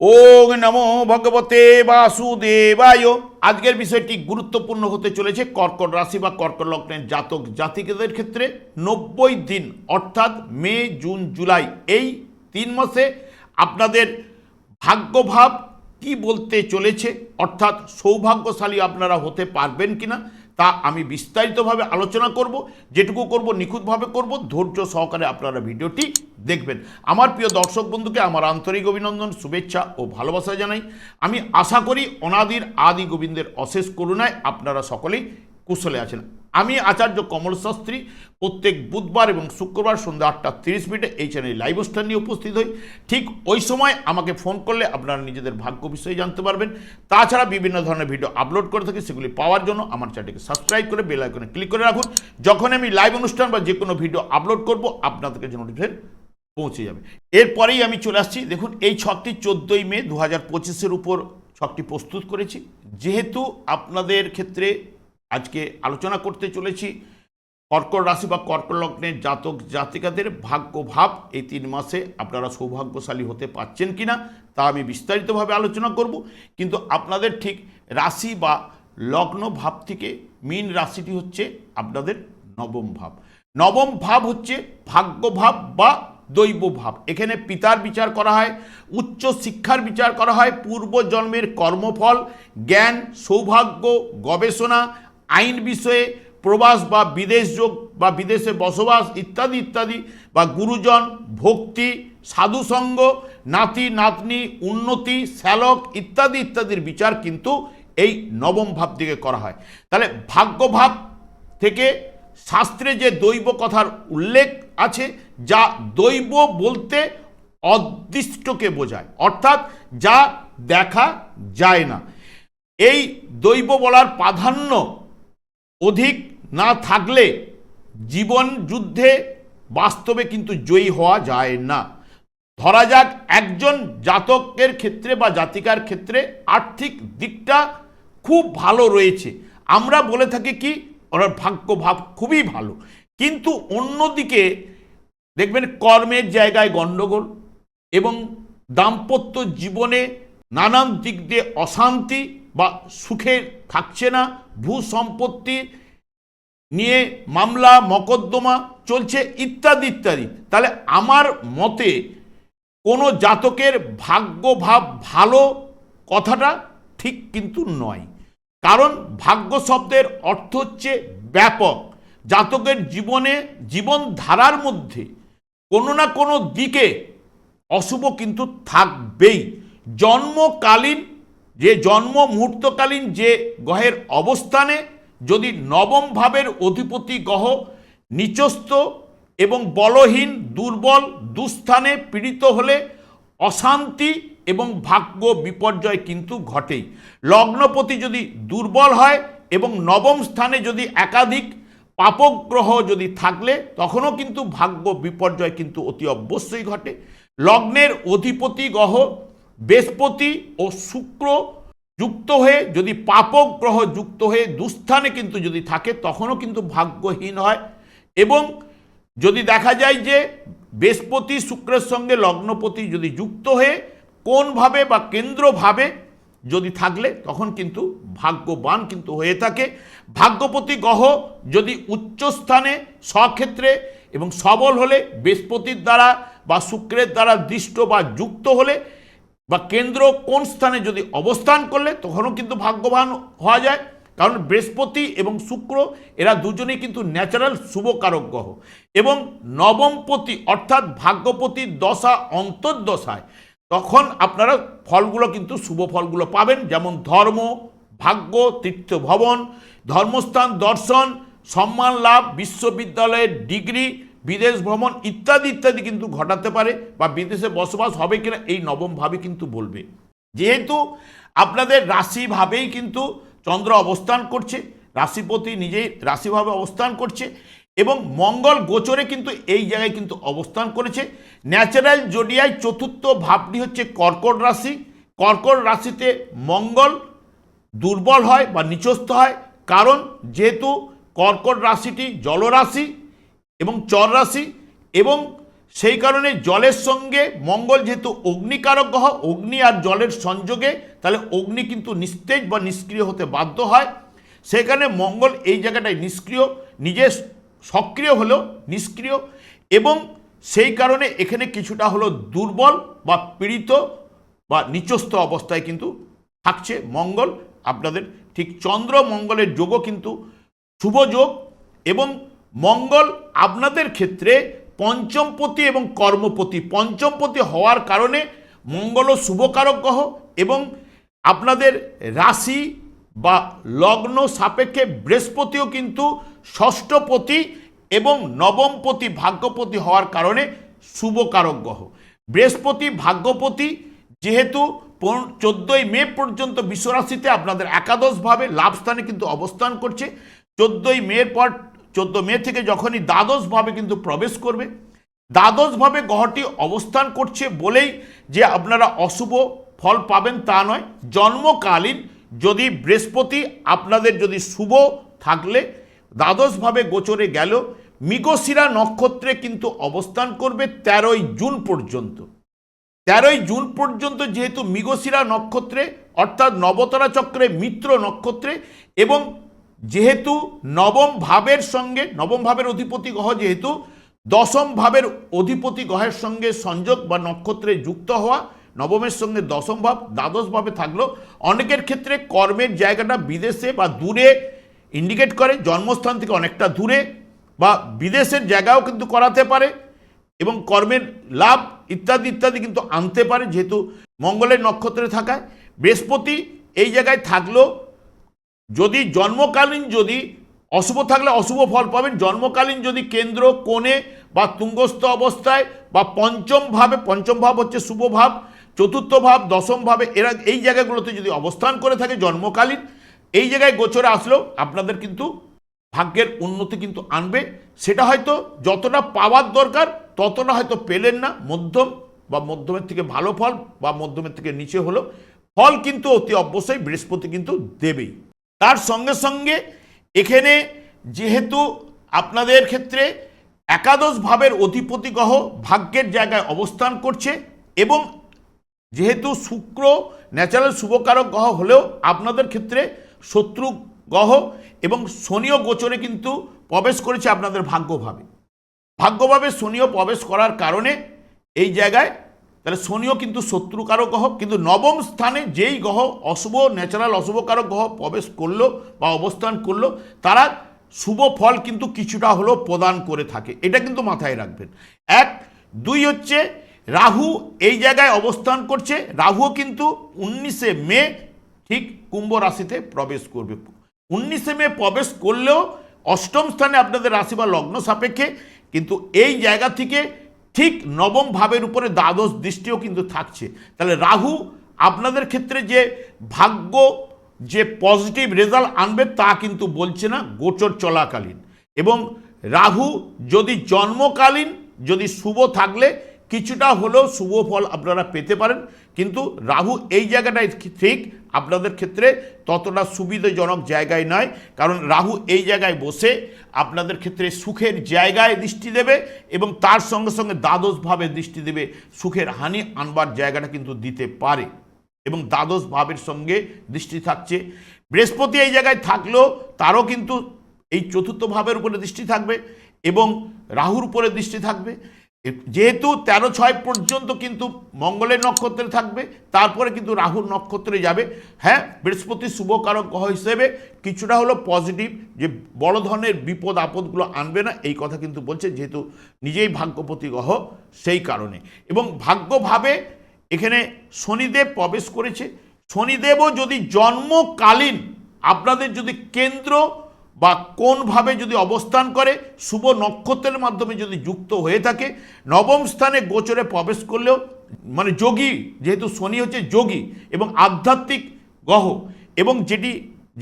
ওং নমো ভগবতে বাসুদেবায়। আজকের বিষয়টি গুরুত্বপূর্ণ হতে চলেছে কর্কট রাশি বা কর্কট লগ্নের জাতক জাতিকাদের ক্ষেত্রে। নব্বই দিন, অর্থাৎ মে, জুন, জুলাই এই তিন মাসে আপনাদের ভাগ্যভাব কি বলতে চলেছে? অর্থাৎ সৌভাগ্যশালী আপনারা হতে পারবেন কিনা? তা আমি বিস্তারিতভাবে আলোচনা করব, যেটুকু করব, নিখুঁতভাবে করব। ধৈর্য সহকারে আপনারা ভিডিওটি দেখবেন। আমার প্রিয় দর্শক বন্ধুকে আমার আন্তরিক অভিনন্দন, শুভেচ্ছা ও ভালোবাসা জানাই। আমি আশা করি অনাদির আদি গোবিন্দের অশেষ করুণায় আপনারা সকলেই কুশলে আছেন। আমি আচার্য কমল শাস্ত্রী প্রত্যেক বুধবার এবং শুক্রবার সন্ধ্যা আটটা তিরিশ মিনিটে এই চ্যানেলে লাইভ অনুষ্ঠান নিয়ে উপস্থিত হই। ঠিক ওই সময় আমাকে ফোন করলে আপনারা নিজেদের ভাগ্য বিষয়ে জানতে পারবেন। তাছাড়া বিভিন্ন ধরনের ভিডিও আপলোড করে থাকি, সেগুলি পাওয়ার জন্য আমার চ্যানেলকে সাবস্ক্রাইব করে বেল আইকনে ক্লিক করে রাখুন। যখন আমি লাইভ অনুষ্ঠান বা যে কোনো ভিডিও আপলোড করব, আপনাদেরকে নোটিফিকেশন পৌঁছে যাবে। এরপরেই আমি চলে আসছি। দেখুন, এই ছকটি চোদ্দোই মে দু হাজার পঁচিশের উপর ছকটি প্রস্তুত করেছি। যেহেতু আপনাদের ক্ষেত্রে আজকে আলোচনা করতে চলেছি কর্কট রাশি বা কর্কট লগ্নের জাতক জাতিকাদের ভাগ্য ভাব এই তিন মাসে আপনারা সৌভাগ্যশালী হতে পারছেন কিনা তা আমি বিস্তারিতভাবে আলোচনা করব। কিন্তু আপনাদের ঠিক রাশি বা লগ্ন ভাব থেকে মীন রাশিটি হচ্ছে আপনাদের নবম ভাব। নবম ভাব হচ্ছে ভাগ্য ভাব বা দৈব ভাব। এখানে পিতার বিচার করা হয়, উচ্চ শিক্ষার বিচার করা হয়, পূর্বজন্মের কর্মফল, জ্ঞান, সৌভাগ্য, গবেষণা আইন বিষয়ে প্রবাস বা বিদেশ যোগ বা বিদেশে বসবাস ইত্যাদি ইত্যাদি, বা গুরুজন, ভক্তি সাধুসঙ্গ নাতি, নাতনি, উন্নতি, শ্যালক ইত্যাদি, ইত্যাদির বিচার কিন্তু এই নবম ভাব দিকে করা হয়। তাহলে ভাগ্যভাব থেকে শাস্ত্রে যে দৈব কথার উল্লেখ আছে, যা দৈব বলতে অদৃষ্টকে বোঝায়, অর্থাৎ যা দেখা যায় না। এই দৈব বলার প্রাধান্য অধিক না থাকলে জীবন যুদ্ধে বাস্তবে কিন্তু জয়ী হওয়া যায় না। ধরা যাক একজন জাতকের ক্ষেত্রে বা জাতিকার ক্ষেত্রে আর্থিক দিকটা খুব ভালো রয়েছে। আমরা বলে থাকি কি, ওনার ভাগ্য ভাব খুবই ভালো। কিন্তু অন্যদিকে দেখবেন কর্মের জায়গায় গণ্ডগোল এবং দাম্পত্য জীবনে নানান দিক দিয়ে অশান্তি বা সুখে থাকছে না, ভূ সম্পত্তি নিয়ে মামলা, মকদ্দমা চলছে, ইত্যাদি ইত্যাদি। তাহলে আমার মতে কোনো জাতকের ভাগ্য ভাব ভালো কথাটা ঠিক কিন্তু নয়। কারণ ভাগ্য শব্দের অর্থ হচ্ছে ব্যাপক। জাতকের জীবনে জীবন ধারার মধ্যে কোনো না কোনো দিকে অশুভ কিন্তু থাকবেই। জন্মকালীন যে জন্ম মুহূর্তকালীন যে গ্রহের অবস্থানে যদি নবম ভাবের অধিপতি গ্রহ নিচস্থ এবং বলহীন, দুর্বল, দুস্থানে পীড়িত হলে অশান্তি এবং ভাগ্য বিপর্যয় কিন্তু ঘটেই। লগ্নপতি যদি দুর্বল হয় এবং নবম স্থানে যদি একাধিক পাপগ্রহ যদি থাকলে, তখনও কিন্তু ভাগ্য বিপর্যয় কিন্তু অতি অবশ্যই ঘটে। লগ্নের অধিপতি গ্রহ বৃহস্পতি ও শুক্র যুক্ত হয়ে, যদি পাপক গ্রহ যুক্ত হয়ে দুস্থানে কিন্তু যদি থাকে, তখনও কিন্তু ভাগ্যহীন হয়। এবং যদি দেখা যায় যে বৃহস্পতি শুক্রের সঙ্গে লগ্নপতি যদি যুক্ত হয়ে, কোনভাবে বা কেন্দ্রভাবে যদি থাকলে, তখন কিন্তু ভাগ্যবান কিন্তু হয়ে থাকে। ভাগ্যপতি গ্রহ যদি উচ্চস্থানে স্বক্ষেত্রে এবং সবল হলে, বৃহস্পতির দ্বারা বা শুক্রের দ্বারা দৃষ্ট বা যুক্ত হলে বা কেন্দ্র কোন স্থানে যদি অবস্থান করলে, তখনও কিন্তু ভাগ্যবান হওয়া যায়। কারণ বৃহস্পতি এবং শুক্র, এরা দুজনেই কিন্তু ন্যাচারাল শুভকারক গ্রহ। এবং নবমপতি অর্থাৎ ভাগ্যপতি দশা অন্তর্দশায়, তখন আপনারা ফলগুলো কিন্তু শুভ ফলগুলো পাবেন। যেমন ধর্ম, ভাগ্য তীর্থ ভবন ধর্মস্থান দর্শন, সম্মান লাভ, বিশ্ববিদ্যালয়ের ডিগ্রি বিদেশ ভ্রমণ ইত্যাদি ইত্যাদি কিন্তু ঘটাতে পারে বা বিদেশে বসবাস হবে কিনা এই নবমভাবে কিন্তু বলবে। যেহেতু আপনাদের রাশিভাবেই কিন্তু চন্দ্র অবস্থান করছে, রাশিপতি নিজেই রাশিভাবে অবস্থান করছে এবং মঙ্গল গোচরে কিন্তু এই জায়গায় কিন্তু অবস্থান করেছে। ন্যাচারাল জোডিয়ায় চতুর্থ ভাবটি হচ্ছে কর্কট রাশি। কর্কট রাশিতে মঙ্গল দুর্বল হয় বা নিচস্থ হয়। কারণ যেহেতু কর্কট রাশিটি জলরাশি এবং চর রাশি এবং সেই কারণে জলের সঙ্গে মঙ্গল যেহেতু অগ্নিকারক গ্রহ, অগ্নি আর জলের সংযোগে, তাহলে অগ্নি কিন্তু নিস্তেজ বা নিষ্ক্রিয় হতে বাধ্য হয়। সেখানে মঙ্গল এই জায়গাটায় নিষ্ক্রিয়, নিজে সক্রিয় হলেও নিষ্ক্রিয় এবং সেই কারণে এখানে কিছুটা হলো দুর্বল বা পীড়িত বা নিচস্থ অবস্থায় কিন্তু থাকছে মঙ্গল। আপনাদের ঠিক চন্দ্র মঙ্গলের যোগও কিন্তু শুভ যোগ এবং মঙ্গল আপনাদের ক্ষেত্রে পঞ্চমপতি এবং কর্মপতি। পঞ্চমপতি হওয়ার কারণে মঙ্গলও শুভকারক গ্রহ এবং আপনাদের রাশি বা লগ্ন সাপেক্ষে বৃহস্পতিও কিন্তু ষষ্ঠপতি এবং নবমপতি ভাগ্যপতি হওয়ার কারণে শুভকারক গ্রহ। বৃহস্পতি ভাগ্যপতি যেহেতু চোদ্দোই মে পর্যন্ত বিশ্বরাশিতে আপনাদের একাদশভাবে লাভ স্থানে কিন্তু অবস্থান করছে। চোদ্দোই মের পর চোদ্দ মে থেকে যখনই দ্বাদশভাবে কিন্তু প্রবেশ করবে, দ্বাদশভাবে গ্রহটি অবস্থান করছে বলেই যে আপনারা অশুভ ফল পাবেন তা নয়, জন্মকালীন যদি বৃহস্পতি আপনাদের যদি শুভ থাকলে, দ্বাদশভাবে গোচরে গেল, মৃগশিরা নক্ষত্রে কিন্তু অবস্থান করবে তেরোই জুন পর্যন্ত। তেরোই জুন পর্যন্ত যেহেতু মৃগশিরা নক্ষত্রে, অর্থাৎ নবতরা চক্রে মিত্র নক্ষত্রে এবং যেহেতু নবম ভাবের সঙ্গে, নবম ভাবের অধিপতি গ্রহ যেহেতু, দশম ভাবের অধিপতি গ্রহের সঙ্গে সংযোগ বা নক্ষত্রে যুক্ত হওয়া, নবমের সঙ্গে দশম ভাব, দ্বাদশ ভাবে থাকল। অনেকের ক্ষেত্রে কর্মের জায়গাটা বিদেশে বা দূরে ইন্ডিকেট করে, জন্মস্থান থেকে অনেকটা দূরে বা বিদেশের জায়গাও কিন্তু করাতে পারে এবং কর্মের লাভ ইত্যাদি ইত্যাদি কিন্তু আনতে পারে, যেহেতু মঙ্গলের নক্ষত্রে থাকায়। বৃহস্পতি এই জায়গায় থাকলেও যদি জন্মকালীন যদি অশুভ থাকলে অশুভ ফল পাবেন, জন্মকালীন যদি কেন্দ্র, কোণে বা তুঙ্গস্থ অবস্থায় বা পঞ্চম ভাবে, পঞ্চম ভাব হচ্ছে শুভ ভাব, চতুর্থ ভাব, দশম ভাবে, এরা এই জায়গাগুলোতে যদি অবস্থান করে থাকে জন্মকালীন, এই জায়গায় গোচরে আসলেও আপনাদের কিন্তু ভাগ্যের উন্নতি কিন্তু আনবে। সেটা হয়তো যতটা পাওয়ার দরকার, ততটা হয়তো পেলেন না, মধ্যম বা মধ্যমের থেকে ভালো ফল বা মধ্যমের থেকে নিচে হলো। ফল কিন্তু অতি অবশ্যই বৃহস্পতি কিন্তু দেবেই। তার সঙ্গে সঙ্গে এখানে যেহেতু আপনাদের ক্ষেত্রে একাদশ ভাবের অধিপতি গ্রহ ভাগ্যের জায়গায় অবস্থান করছে এবং যেহেতু শুক্র ন্যাচারাল শুভকারক গ্রহ হলেও আপনাদের ক্ষেত্রে শত্রু গ্রহ এবং শনিও গোচরে কিন্তু প্রবেশ করেছে আপনাদের ভাগ্যভাবে। ভাগ্যভাবে শনিও প্রবেশ করার কারণে এই জায়গায় তাহলে শনিও কিন্তু শত্রুকারক গ্রহ, কিন্তু নবম স্থানে যেই গ্রহ, অশুভ ন্যাচারাল অশুভকারক গ্রহ প্রবেশ করল বা অবস্থান করল, তারা শুভ ফল কিন্তু কিছুটা হলেও প্রদান করে থাকে। এটা কিন্তু মাথায় রাখবেন। এক, দুই হচ্ছে রাহু এই জায়গায় অবস্থান করছে। রাহুও কিন্তু উনিশে মে ঠিক কুম্ভ রাশিতে প্রবেশ করবে। উনিশে মে প্রবেশ করলেও অষ্টম স্থানে আপনাদের রাশি বা লগ্ন সাপেক্ষে, কিন্তু এই জায়গা থেকে ঠিক নবম ভাবের উপরে দ্বাদশ দৃষ্টিও কিন্তু থাকছে। তাহলে রাহু আপনাদের ক্ষেত্রে যে ভাগ্য, যে পজিটিভ রেজাল্ট আনবে তা কিন্তু বলছে না, গোচর চলাকালীন। এবং রাহু যদি জন্মকালীন, যদি শুভ থাকলে কিছুটা হলেও শুভ ফল আপনারা পেতে পারেন। কিন্তু রাহু এই জায়গাটায় ঠিক, আপনাদের ক্ষেত্রে ততটা সুবিধাজনক জায়গায় নয়। কারণ রাহু এই জায়গায় বসে আপনাদের ক্ষেত্রে সুখের জায়গায় দৃষ্টি দেবে এবং তার সঙ্গে সঙ্গে দ্বাদশভাবে দৃষ্টি দেবে। সুখের হানি আনবার জায়গাটা কিন্তু দিতে পারে এবং দ্বাদশ ভাবের সঙ্গে দৃষ্টি থাকছে। বৃহস্পতি এই জায়গায় থাকলেও তারও কিন্তু এই চতুর্থ ভাবের উপরে দৃষ্টি থাকবে এবং রাহুর উপরে দৃষ্টি থাকবে। যেহেতু তেরো ছয় পর্যন্ত কিন্তু মঙ্গলের নক্ষত্রে থাকবে, তারপরে কিন্তু রাহুর নক্ষত্রে যাবে। হ্যাঁ বৃহস্পতি শুভকারক গ্রহ হিসেবে কিছুটা হলো পজিটিভ যে বড় ধরনের বিপদ আপদগুলো আনবে না, এই কথা কিন্তু বলছে, যেহেতু নিজেই ভাগ্যপতি গ্রহ সেই কারণে। এবং ভাগ্যভাবে এখানে শনিদেব প্রবেশ করেছে। শনিদেবও যদি জন্মকালীন, আপনাদের যদি কেন্দ্র বা কোনভাবে যদি অবস্থান করে, শুভ নক্ষত্রের মাধ্যমে যদি যুক্ত হয়ে থাকে, নবম স্থানে গোচরে প্রবেশ করলেও মানে যোগী, যেহেতু শনি হচ্ছে যোগী এবং আধ্যাত্মিক গ্রহ, এবং যেটি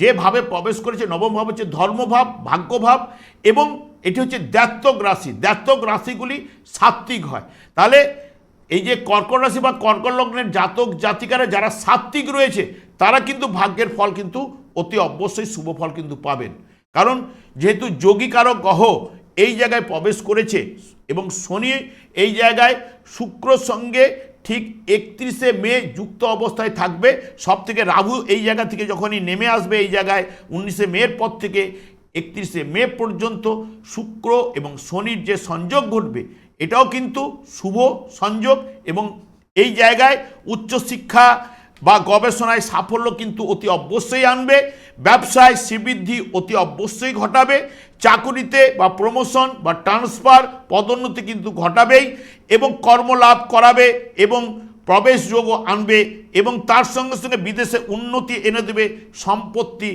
যেভাবে প্রবেশ করেছে, নবম ভাব হচ্ছে ধর্মভাব, ভাগ্যভাব, এবং এটি হচ্ছে দ্ব্যাত্তক রাশি। দ্ব্যাত্তক রাশিগুলি সাত্ত্বিক হয়। তাহলে এই যে কর্কট রাশি বা কর্কট লগ্নের জাতক জাতিকারা যারা সাত্ত্বিক রয়েছে, তারা কিন্তু ভাগ্যের ফল কিন্তু অতি অবশ্যই শুভ ফল কিন্তু পাবেন। কারণ যেহেতু যোগীকারক গ্রহ এই জায়গায় প্রবেশ করেছে এবং শনি এই জায়গায় শুক্র সঙ্গে ঠিক একত্রিশে মে যুক্ত অবস্থায় থাকবে সব থেকে রাহু এই জায়গা থেকে যখনই নেমে আসবে এই জায়গায় উনিশে মের পর থেকে একত্রিশে মে পর্যন্ত শুক্র এবং শনির যে সংযোগ ঘটবে, এটাও কিন্তু শুভ সংযোগ এবং এই জায়গায় উচ্চশিক্ষা বা গবেষণায় সাফল্য কিন্তু অতি অবশ্যই আনবে, ব্যবসায় শ্রীবৃদ্ধি অতি অবশ্যই ঘটাবে, চাকুরিতে বা প্রমোশন বা ট্রান্সফার পদোন্নতি কিন্তু ঘটাবেই এবং কর্মলাভ করাবে এবং প্রবেশযোগও আনবে এবং তার সঙ্গে সঙ্গে বিদেশে উন্নতি এনে দেবে, সম্পত্তি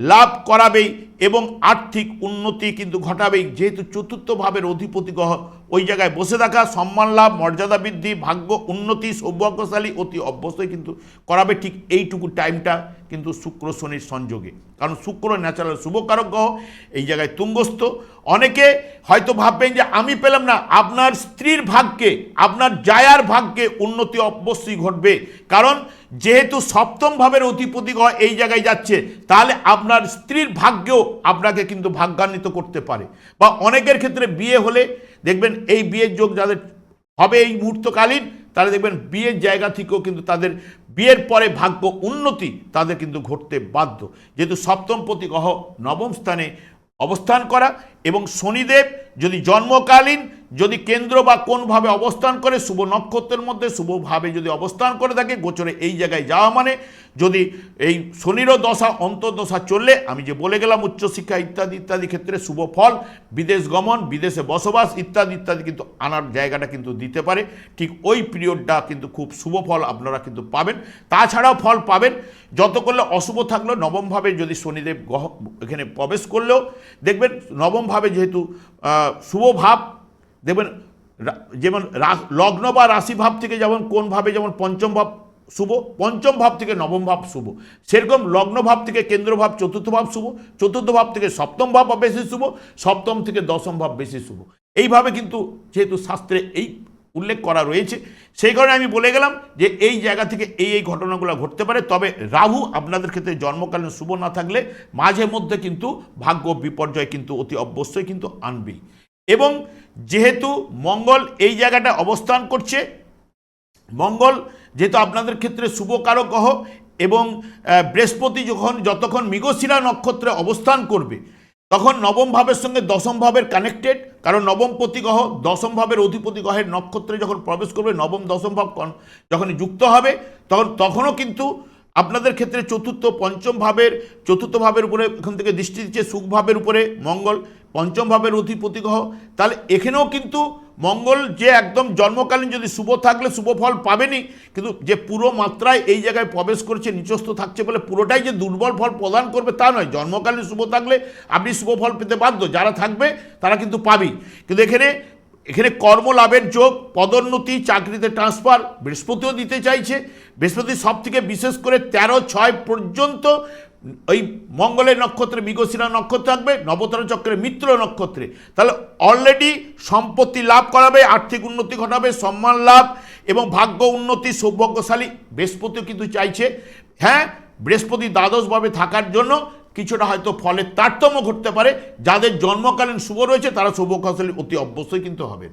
লাভ করাবেই এবং আর্থিক উন্নতি কিন্তু ঘটাবেই। যেহেতু চতুর্থ ভাবের অধিপতি গ্রহ ওই জায়গায় বসে থাকা, সম্মান লাভ, মর্যাদা বৃদ্ধি, ভাগ্য, উন্নতি, সৌভাগ্যশালী অতি অবশ্যই কিন্তু করাবে ঠিক এইটুকু টাইমটা কিন্তু শুক্র শনির সংযোগে। কারণ শুক্র ন্যাচারাল শুভকারক গ্রহ, এই জায়গায় তুঙ্গস্থ। অনেকে হয়তো ভাববেন যে আমি পেলাম না, আপনার স্ত্রীর ভাগ্যে, আপনার জায়ার ভাগ্যে উন্নতি অবশ্যই ঘটবে। কারণ যেহেতু সপ্তম ভাবের অধিপতি গ্রহ এই জায়গায় যাচ্ছে, তাহলে আপনার স্ত্রীর ভাগ্যেও আপনাকে কিন্তু ভাগ্যান্বিত করতে পারে। বা অনেকের ক্ষেত্রে বিয়ে হলে দেখবেন এই বিয়ের যোগ যাদের হবে এই মুহূর্তকালীন, তারা দেখবেন বিয়ের জায়গা থেকেও কিন্তু তাদের বিয়ের পরে ভাগ্য উন্নতি তাদের কিন্তু ঘটতে বাধ্য। যেহেতু সপ্তম প্রতি গ্রহ নবম স্থানে অবস্থান করা এবং শনিদেব যদি জন্মকালীন, যদি কেন্দ্র বা কোনভাবে অবস্থান করে, শুভ নক্ষত্রের মধ্যে শুভভাবে যদি অবস্থান করে থাকে, গোচরে এই জায়গায় যাওয়া মানে যদি এই শনিরও দশা, অন্তর্দশা চললে, আমি যে বলে গেলাম উচ্চশিক্ষা ইত্যাদি ইত্যাদি ক্ষেত্রে শুভ ফল, বিদেশ গমন, বিদেশে বসবাস ইত্যাদি ইত্যাদি কিন্তু আনার জায়গাটা কিন্তু দিতে পারে। ঠিক ওই পিরিয়ডটা কিন্তু খুব শুভ ফল আপনারা কিন্তু পাবেন। তাছাড়াও ফল পাবেন। যত করলে অশুভ থাকলেও নবমভাবে যদি শনিদেব গ্রহ এখানে প্রবেশ করলেও, দেখবেন নবমভাবে যেহেতু শুভভাব শুভ ভাব, দেখবেন যেমন লগ্ন বা রাশিভাব থেকে যেমন কোন ভাবে যেমন পঞ্চম ভাব শুভ, পঞ্চম ভাব থেকে নবম ভাব শুভ। সেরকম লগ্ন ভাব থেকে কেন্দ্র ভাব, চতুর্থ ভাব শুভ, চতুর্থ ভাব থেকে সপ্তম ভাব বেশি শুভ, সপ্তম থেকে দশম ভাব বেশি শুভ। এইভাবে কিন্তু যেহেতু শাস্ত্রে এই উল্লেখ করা রয়েছে। সেই কারণে আমি বলে গেলাম যে এই জায়গা থেকে এই এই ঘটনাগুলো ঘটতে পারে। তবে রাহু আপনাদের ক্ষেত্রে জন্মকালীন শুভ না থাকলে মাঝে মধ্যে কিন্তু ভাগ্য বিপর্যয় কিন্তু অতি অবশ্যই কিন্তু আনবেই। এবং যেহেতু মঙ্গল এই জায়গাটা অবস্থান করছে, মঙ্গল যেহেতু আপনাদের ক্ষেত্রে শুভকারক গ্রহ এবং বৃহস্পতি যখন, যতক্ষণ মৃগশিরা নক্ষত্রে অবস্থান করবে তখন নবম ভাবের সঙ্গে দশম ভাবের কানেক্টেড কারণ নবম প্রতিগ্রহ, দশম ভাবের অধিপতি গ্রহের নক্ষত্রে যখন প্রবেশ করবে, নবম, দশম ভাব যখন যুক্ত হবে, তখন তখনও কিন্তু আপনাদের ক্ষেত্রে চতুর্থ, পঞ্চম ভাবের, চতুর্থ ভাবের উপরে এখান থেকে দৃষ্টি দিচ্ছে, সুখ ভাবের উপরে মঙ্গল, পঞ্চম ভাবের অধিপতি গ্রহ তাহলে এখানেও কিন্তু মঙ্গল যে একদম জন্মকালীন যদি শুভ থাকলে শুভ ফল পাবেনই কিন্তু যে পুরো মাত্রায় এই জায়গায় প্রবেশ করছে, নিচস্থ থাকছে বলে পুরোটাই যে দুর্বল ফল প্রদান করবে তা নয়। জন্মকালীন শুভ থাকলে আপনি শুভ ফল পেতে বাধ্য। যারা থাকবে, তারা কিন্তু পাবেই। কিন্তু এখানে এখানে কর্মলাভের যোগ, পদোন্নতি, চাকরিতে ট্রান্সফার বৃহস্পতিও দিতে চাইছে। বৃহস্পতি সব থেকে বিশেষ করে তেরো ছয় পর্যন্ত ওই মঙ্গলের নক্ষত্রে মৃগশিরা নক্ষত্র থাকবে, নবতর চক্রের মিত্র নক্ষত্রে। তাহলে অলরেডি সম্পত্তি লাভ করাবে, আর্থিক উন্নতি ঘটাবে, সম্মান লাভ এবং ভাগ্য উন্নতি, সৌভাগ্যশালী বৃহস্পতিও কিন্তু চাইছে। হ্যাঁ বৃহস্পতি দ্বাদশভাবে থাকার জন্য কিছুটা হয়তো ফলের তারতম্য ঘটতে পারে। যাদের জন্মকালীন শুভ রয়েছে, তারা সৌভাগ্যশালী অতি অবশ্যই কিন্তু হবে।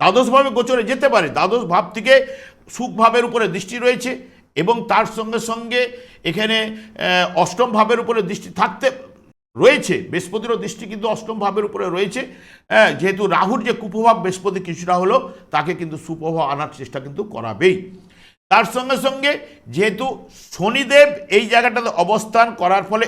দ্বাদশভাবে গোচরে যেতে পারে। দ্বাদশ ভাব থেকে সুখভাবের উপরে দৃষ্টি রয়েছে। এবং তার সঙ্গে সঙ্গে এখানে অষ্টম ভাবের উপরে দৃষ্টি থাকতে রয়েছে। বৃহস্পতিরও দৃষ্টি কিন্তু অষ্টম ভাবের উপরে রয়েছে। হ্যাঁ, যেহেতু রাহুর যে কুপ্রভাব বৃহস্পতি কিছুটা হলো তাকে কিন্তু সুপ্রভাব আনার চেষ্টা কিন্তু করাবেই। তার সঙ্গে সঙ্গে যেহেতু শনিদেব এই জায়গাটাতে অবস্থান করার ফলে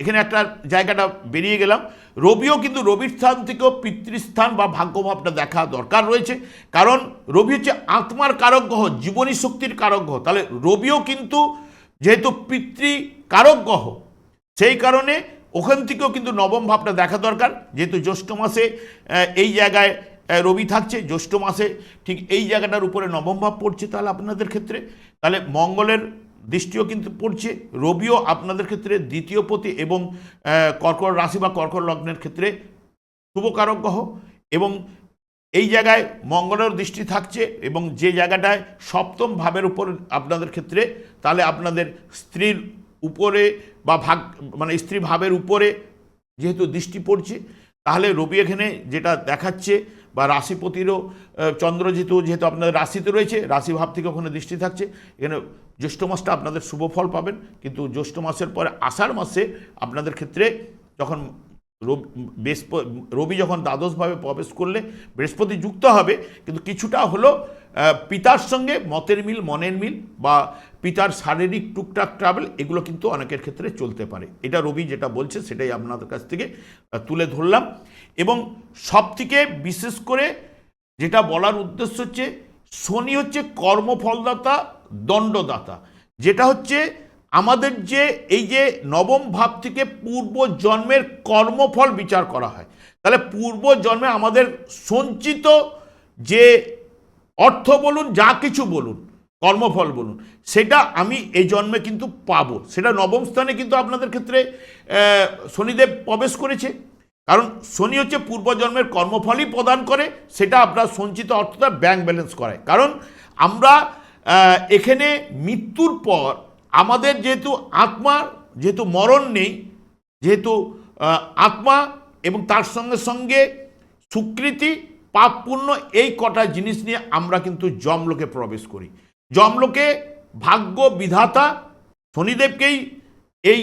এখানে একটা জায়গাটা বেরিয়ে গেলাম। রবিও কিন্তু রবির স্থান থেকেও পিতৃস্থান বা ভাগ্যভাবটা দেখা দরকার রয়েছে। কারণ রবি হচ্ছে আত্মার কারক গ্রহ জীবনী শক্তির কারক গ্রহ তাহলে রবিও কিন্তু যেহেতু পিতৃ কারক গ্রহ সেই কারণে ওখান থেকেও কিন্তু নবম ভাবটা দেখা দরকার। যেহেতু জ্যৈষ্ঠ মাসে এই জায়গায় রবি থাকছে, জ্যৈষ্ঠ মাসে ঠিক এই জায়গাটার উপরে নবম ভাব পড়ছে তাহলে আপনাদের ক্ষেত্রে। তাহলে মঙ্গলের দৃষ্টিও কিন্তু পড়ছে রবিও আপনাদের ক্ষেত্রে দ্বিতীয় পতি এবং আহ, কর্কট রাশি বা কর্কট লগ্নের ক্ষেত্রে শুভকারক গ্রহ এবং এই জায়গায় মঙ্গলের দৃষ্টি থাকছে এবং যে জায়গাটায় সপ্তম ভাবের উপর আপনাদের ক্ষেত্রে তাহলে আপনাদের স্ত্রীর উপরে বা ভাগ মানে স্ত্রী ভাবের উপরে যেহেতু দৃষ্টি পড়ছে তাহলে রবি এখানে যেটা দেখাচ্ছে বা রাশিপতিরও চন্দ্র যেহেতু যেহেতু আপনাদের রাশিতে রয়েছে রাশিভাব থেকে ওখানে দৃষ্টি থাকছে এখানে জ্যৈষ্ঠ মাসটা আপনাদের শুভ ফল পাবেন, কিন্তু জ্যৈষ্ঠ মাসের পরে আষাঢ় মাসে আপনাদের ক্ষেত্রে যখন বৃহস্প- রবি যখন দ্বাদশভাবে প্রবেশ করলে বৃহস্পতি যুক্ত হবে, কিন্তু কিছুটা হলো পিতার সঙ্গে মতের মিল, মনের মিল বা পিতার শারীরিক টুকটাক ট্রাভেল এগুলো কিন্তু অনেকের ক্ষেত্রে চলতে পারে। এটা রবি যেটা বলছে সেটাই আপনাদের কাছ থেকে তুলে ধরলাম। এবং সবথেকে বিশেষ করে যেটা বলার উদ্দেশ্য হচ্ছে, শনি হচ্ছে কর্মফলদাতা দণ্ডদাতা, যেটা হচ্ছে আমাদের যে এই যে নবম ভাব থেকে পূর্ব জন্মের কর্মফল বিচার করা হয়। তাহলে পূর্ব জন্মে আমাদের সঞ্চিত যে অর্থ বলুন, যা কিছু বলুন, কর্মফল বলুন, সেটা আমি এই জন্মে কিন্তু পাবো। সেটা নবম স্থানে কিন্তু আপনাদের ক্ষেত্রে শনিদেব প্রবেশ করেছে। কারণ শনি হচ্ছে পূর্বজন্মের কর্মফলই প্রদান করে, সেটা আপনার সঞ্চিত অর্থটা ব্যাংক ব্যালেন্স করায়। কারণ আমরা এখানে মৃত্যুর পর আমাদের যেহেতু আত্মার যেহেতু মরণ নেই, যেহেতু আত্মা এবং তার সঙ্গে সঙ্গে স্বীকৃতি পাপ এই কটা জিনিস নিয়ে আমরা কিন্তু জমলোকে প্রবেশ করি। জমলোকে ভাগ্য বিধাতা শনিদেবকেই এই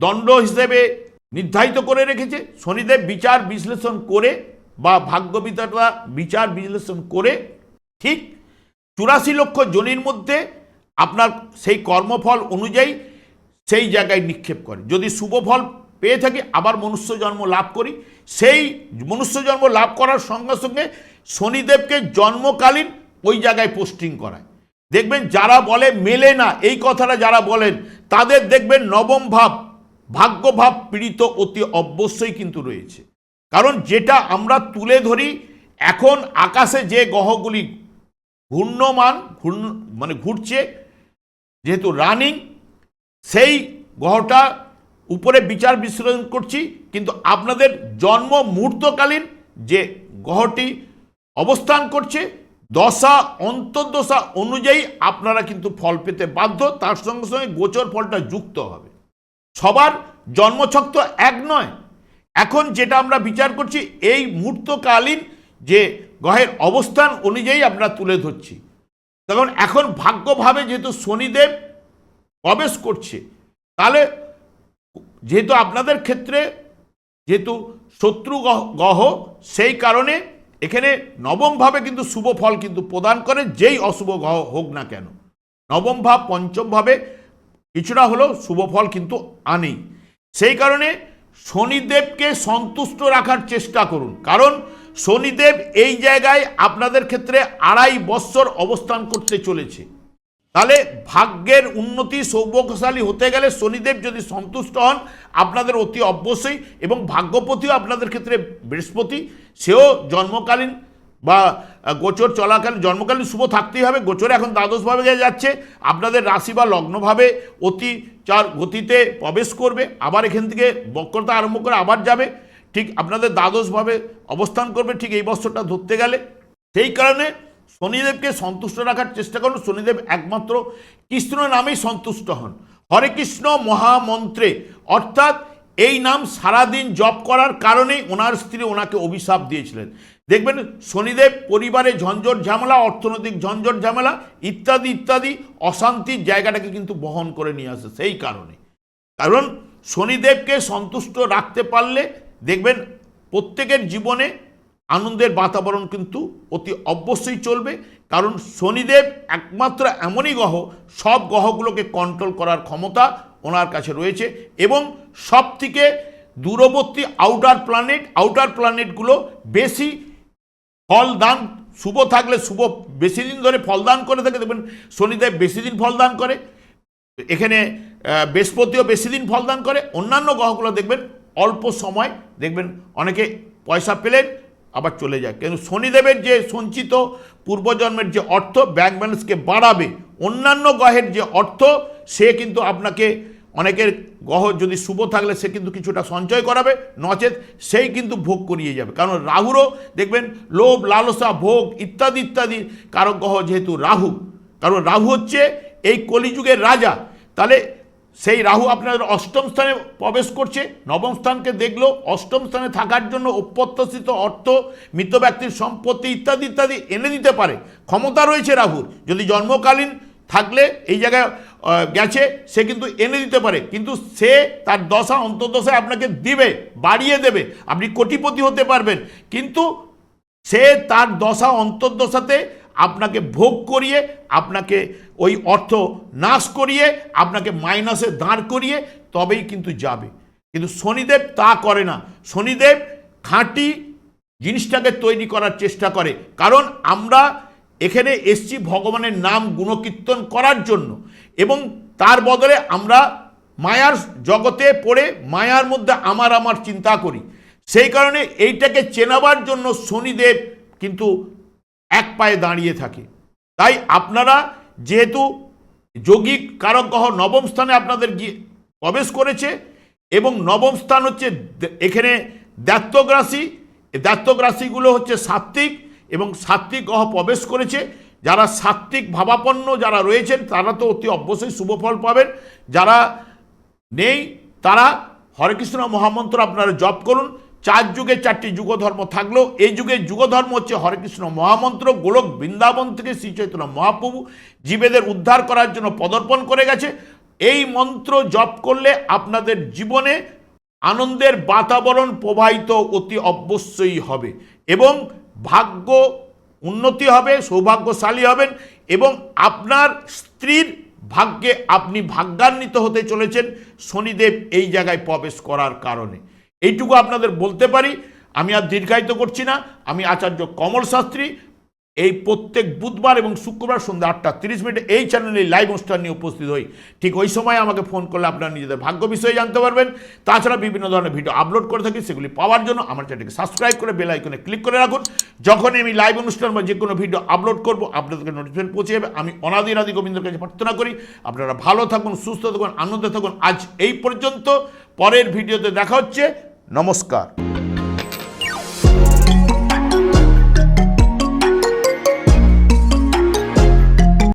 দণ্ড হিসেবে নির্ধারিত করে রেখেছে। শনিদেব বিচার বিশ্লেষণ করে বা ভাগ্য বিধাতা বিচার বিশ্লেষণ করে ঠিক চুরাশি লক্ষ জনির মধ্যে আপনার সেই কর্মফল অনুযায়ী সেই জায়গায় নিক্ষেপ করে। যদি শুভ ফল পেয়ে থাকি, আবার মনুষ্য জন্ম লাভ করি, সেই মনুষ্য জন্ম লাভ করার সঙ্গে সঙ্গে শনিদেবকে জন্মকালীন ওই জায়গায় পোস্টিং করায়। দেখবেন যারা বলে, মেলে না, এই কথাটা যারা বলেন, তাদের দেখবেন নবম ভাব ভাগ্যভাব পীড়িত অতি অবশ্যই কিন্তু রয়েছে। কারণ যেটা আমরা তুলে ধরি, এখন আকাশে যে গ্রহগুলি ঘূর্ণমান, ঘূর্ণ মানে ঘুরছে, যেহেতু রানিং সেই গ্রহটা উপরে বিচার বিশ্লেষণ করছি, কিন্তু আপনাদের জন্ম মুহূর্তকালীন যে গ্রহটি অবস্থান করছে, দশা, অন্তর্দশা অনুযায়ী আপনারা কিন্তু ফল পেতে বাধ্য, তার সঙ্গে সঙ্গে গোচর ফলটা যুক্ত হবে। সবার জন্মছক তো এক নয়। এখন যেটা আমরা বিচার করছি, এই মুহূর্তকালীন যে গ্রহের অবস্থান অনুযায়ী আমরা তুলে ধরছি। তখন এখন ভাগ্যভাবে যেহেতু শনিদেব প্রবেশ করছে, তাহলে যেহেতু আপনাদের ক্ষেত্রে যেহেতু শত্রু গ্রহ- সেই কারণে এখানে নবমভাবে কিন্তু শুভ ফল কিন্তু প্রদান করে, যেই অশুভ গ্রহ হোক না কেন। নবম ভাব পঞ্চম ভাবে কিছুটা হলেও শুভ ফল কিন্তু আনেই। সেই কারণে শনিদেবকে সন্তুষ্ট রাখার চেষ্টা করুন। কারণ শনিদেব এই জায়গায় আপনাদের ক্ষেত্রে আড়াই বৎসর অবস্থান করতে চলেছে। তাহলে ভাগ্যের উন্নতি সৌভাগ্যশালী হতে গেলে শনিদেব যদি সন্তুষ্ট হন, আপনাদের অতি অবশ্যই এবং ভাগ্যপতিও আপনাদের ক্ষেত্রে বৃহস্পতি, সেও জন্মকালীন বা গোচর চলাকালীন, জন্মকালীন শুভ থাকতেই হবে, গোচরে এখন দ্বাদশভাবে যাচ্ছে, আপনাদের রাশি বা লগ্নভাবে অতি চার গতিতে প্রবেশ করবে, আবার এখান থেকে বক্রতা আরম্ভ করে আবার যাবে ঠিক আপনাদের দ্বাদশভাবে অবস্থান করবে ঠিক এই বছরটা ধরতে গেলে। সেই কারণে শনিদেবকে সন্তুষ্ট রাখার চেষ্টা করুন। শনিদেব একমাত্র কৃষ্ণ নামেই সন্তুষ্ট হন। হরে কৃষ্ণ মহামন্ত্রে। অর্থাৎ এই নাম সারাদিন জপ করার কারণেই ওনার স্ত্রী ওনাকে অভিশাপ দিয়েছিলেন। দেখবেন শনিদেব পরিবারে ঝঞ্ঝট ঝামেলা, অর্থনৈতিক ঝঞ্ঝট ঝামেলা, ইত্যাদি ইত্যাদি অশান্তির জায়গাটাকে কিন্তু বহন করে নিয়ে আসে সেই কারণে। কারণ শনিদেবকে সন্তুষ্ট রাখতে পারলে দেখবেন প্রত্যেকের জীবনে আনন্দের বাতাবরণ কিন্তু অতি অবশ্যই চলবে, কারণ শনিদেব একমাত্র এমনই গ্রহ, সব গ্রহগুলোকে কন্ট্রোল করার ক্ষমতা ওনার কাছে রয়েছে এবং সব থেকে দূরবর্তী আউটার প্ল্যানেট আউটার প্ল্যানেটগুলো বেশি ফলদান শুভ থাকলে শুভ বেশি দিন ধরে ফলদান করে থাকে, দেখবেন শনিদেব বেশি দিন ফলদান করে, এখানে বৃহস্পতিও বেশি দিন ফলদান করে, অন্যান্য গ্রহগুলো দেখবেন অল্প সময়, দেখবেন অনেকে পয়সা পেলেন, আবার চলে যায়। কিন্তু শনিদেবের যে সঞ্চিত পূর্বজন্মের যে অর্থ ব্যাংক ব্যালেন্সকে বাড়াবে, অন্যান্য গ্রহের যে অর্থ, সে কিন্তু আপনাকে অনেকের গ্রহ যদি শুভ থাকলে, সে কিন্তু কিছুটা সঞ্চয় করাবে, নচেত সেই কিন্তু ভোগ করিয়ে যাবে। কারণ রাহুরও, দেখবেন, লোভ, লালসা, ভোগ, ইত্যাদি ইত্যাদি কারক গ্রহ যেহেতু রাহু, কারণ রাহু হচ্ছে এই কলিযুগের রাজা। তাহলে সেই রাহু আপনাদের অষ্টম স্থানে প্রবেশ করছে। নবম স্থানকে দেখল। অষ্টম স্থানে থাকার জন্য অপ্রত্যাশিত অর্থ, মৃত ব্যক্তির সম্পত্তি ইত্যাদি ইত্যাদি এনে দিতে পারে। ক্ষমতা রয়েছে রাহুর। যদি জন্মকালীন থাকলে এই জায়গায় গেছে, সে কিন্তু এনে দিতে পারে। কিন্তু সে তার দশা, অন্তর্দশায় আপনাকে দিবে, বাড়িয়ে দেবে। আপনি কোটিপতি হতে পারবেন। কিন্তু সে তার দশা, অন্তর্দশাতে আপনাকে ভোগ করিয়ে, আপনাকে ওই অর্থ নাশ করিয়ে, আপনাকে মাইনাসে দাঁড় করিয়ে তবেই কিন্তু যাবে। কিন্তু শনিদেব তা করে না। শনিদেব খাঁটি জিনিসটাকে তৈরি করার চেষ্টা করে। কারণ আমরা এখানে এসছি ভগবানের নাম গুণকীর্তন করার জন্য এবং তার বদলে আমরা মায়ার জগতে পড়ে মায়ার মধ্যে আমার আমার চিন্তা করি। সেই কারণে এইটাকে চেনাবার জন্য শনিদেব কিন্তু এক পায়ে দাঁড়িয়ে থাকে। তাই আপনারা যেহেতু যৌগিক কারক গ্রহ নবম স্থানে আপনাদের গিয়ে প্রবেশ করেছে এবং নবম স্থান হচ্ছে এখানে দ্বাত্তক রাশি। হচ্ছে সাত্ত্বিক এবং সাত্ত্বিক গ্রহ প্রবেশ করেছে। যারা সাত্ত্বিক ভাবাপন্ন যারা রয়েছেন, তারা তো অতি অবশ্যই শুভ ফল পাবেন। যারা নেই, তারা হরে কৃষ্ণ মহামন্ত্র আপনারা জপ করুন। চার যুগে চারটি যুগধর্ম থাকলেও এই যুগে যুগধর্ম হচ্ছে হরে কৃষ্ণ মহামন্ত্র, গোলক বৃন্দাবন থেকে শ্রী চৈতন্য মহাপ্রভু জীবেদের উদ্ধার করার জন্য পদর্পণ করে গেছে। এই মন্ত্র জপ করলে আপনাদের জীবনে আনন্দের বাতাবরণ প্রবাহিত অতি অবশ্যই হবে এবং ভাগ্য উন্নতি হবে, সৌভাগ্যশালী হবেন এবং আপনার স্ত্রীর ভাগ্যে আপনি ভাগ্যান্বিত হতে চলেছেন। শনিদেব এই জায়গায় প্রবেশ করার কারণে। এইটুকু আপনাদের বলতে পারি। আমি আর দীর্ঘায়িত করছি না। আমি আচার্য কমল শাস্ত্রী। এই প্রত্যেক বুধবার এবং শুক্রবার সন্ধ্যা আটটা তিরিশ মিনিটে এই চ্যানেলে লাইভ অনুষ্ঠান নিয়ে উপস্থিত হই। ঠিক ওই সময় আমাকে ফোন করলে আপনারা নিজেদের ভাগ্য বিষয়ে জানতে পারবেন। তাছাড়া বিভিন্ন ধরনের ভিডিও আপলোড করে থাকি, সেগুলি পাওয়ার জন্য আমার চ্যানেলকে সাবস্ক্রাইব করে বেল আইকনে ক্লিক করে রাখুন। যখনই আমি লাইভ অনুষ্ঠান বা যে কোনো ভিডিও আপলোড করব, আপনাদেরকে নোটিফিকেশন পৌঁছে যাবে। আমি অনাদি রাদি গোবিন্দের কাছে প্রার্থনা করি। আপনারা ভালো থাকুন, সুস্থ থাকুন, আনন্দে থাকুন। আজ এই পর্যন্ত পরের ভিডিওতে দেখা হচ্ছে। নমস্কার।